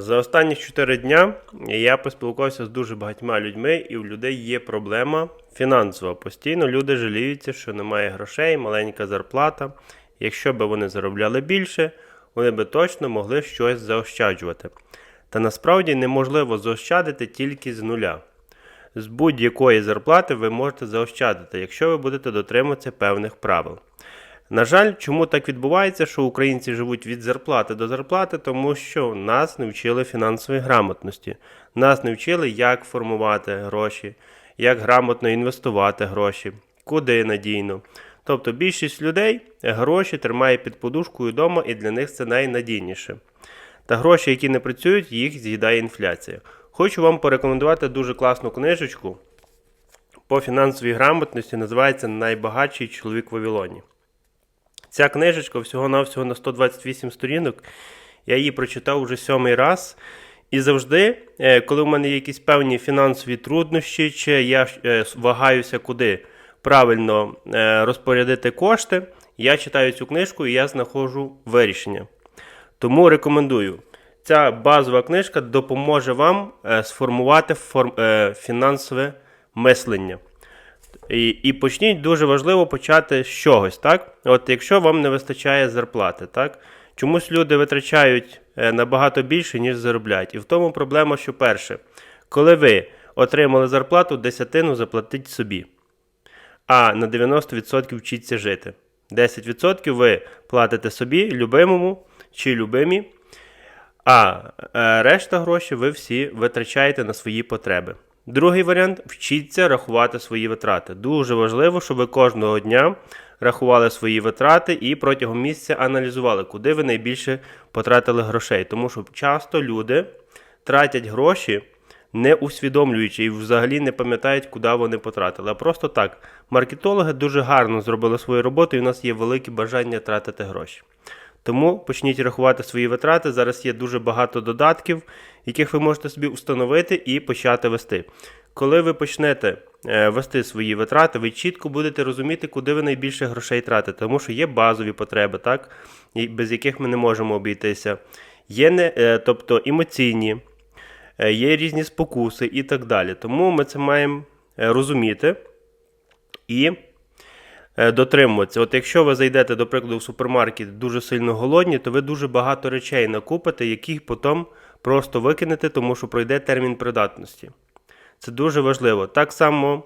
За останні 4 дня я поспілкувався з дуже багатьма людьми, і у людей є проблема фінансова. Постійно люди жаліються, що немає грошей, маленька зарплата. Якщо б вони заробляли більше, вони би точно могли щось заощаджувати. Та насправді неможливо заощадити тільки з нуля. З будь-якої зарплати ви можете заощадити, якщо ви будете дотримуватися певних правил. На жаль, чому так відбувається, що українці живуть від зарплати до зарплати, тому що нас не вчили фінансової грамотності, нас не вчили, як формувати гроші, як грамотно інвестувати гроші, куди надійно. Тобто більшість людей гроші тримає під подушкою вдома, і для них це найнадійніше. Та гроші, які не працюють, їх з'їдає інфляція. Хочу вам порекомендувати дуже класну книжечку по фінансовій грамотності, називається Найбагатший чоловік в Вавилоні. Ця книжечка всього-навсього на 128 сторінок. Я її прочитав уже сьомий раз. І завжди, е, коли в мене є якісь певні фінансові труднощі, чи я е, вагаюся, куди правильно е, розпорядити кошти, я читаю цю книжку і я знаходжу вирішення. Тому рекомендую. Ця базова книжка допоможе вам сформувати фінансове мислення. І, і почніть дуже важливо почати з чогось, так? От якщо вам не вистачає зарплати, так? Чомусь люди витрачають е, набагато більше, ніж заробляють. І в тому проблема, що перше, коли ви отримали зарплату, десятину заплатіть собі, а на 90% вчіться жити. 10% ви платите собі, любимому чи любимі, а е, решта грошей ви всі витрачаєте на свої потреби. Другий варіант вчіться рахувати свої витрати. Дуже важливо, щоб ви кожного дня рахували свої витрати і протягом місяця аналізували, куди ви найбільше потратили грошей. Тому що часто люди тратять гроші, не усвідомлюючи і взагалі не пам'ятають, куди вони потратили. А просто так. Маркетологи дуже гарно зробили свою роботу, і у нас є велике бажання тратити гроші. Тому почніть рахувати свої витрати. Зараз є дуже багато додатків, яких ви можете собі установити і почати вести. Коли ви почнете е, вести свої витрати, ви чітко будете розуміти, куди ви найбільше грошей тратите, тому що є базові потреби, так, без яких ми не можемо обійтися. Є не, е, тобто емоційні, е, є різні спокуси і так далі. Тому ми це маємо розуміти і дотримуватися. От якщо ви зайдете, до прикладу, в супермаркет дуже сильно голодні, то ви дуже багато речей накупите, яких потім просто викинете, тому що пройде термін придатності. Це дуже важливо. Так само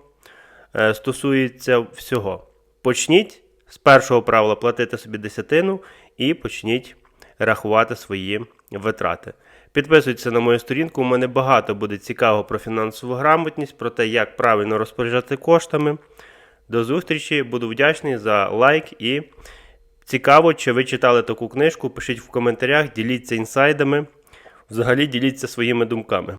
е, стосується всього. Почніть з першого правила платити собі десятину і почніть рахувати свої витрати. Підписуйтесь на мою сторінку, у мене багато буде цікаво про фінансову грамотність, про те, як правильно розпоряджати коштами. До зустрічі, буду вдячний за лайк і цікаво, чи ви читали таку книжку. Пишіть в коментарях, діліться інсайдами. Взагалі діліться своїми думками.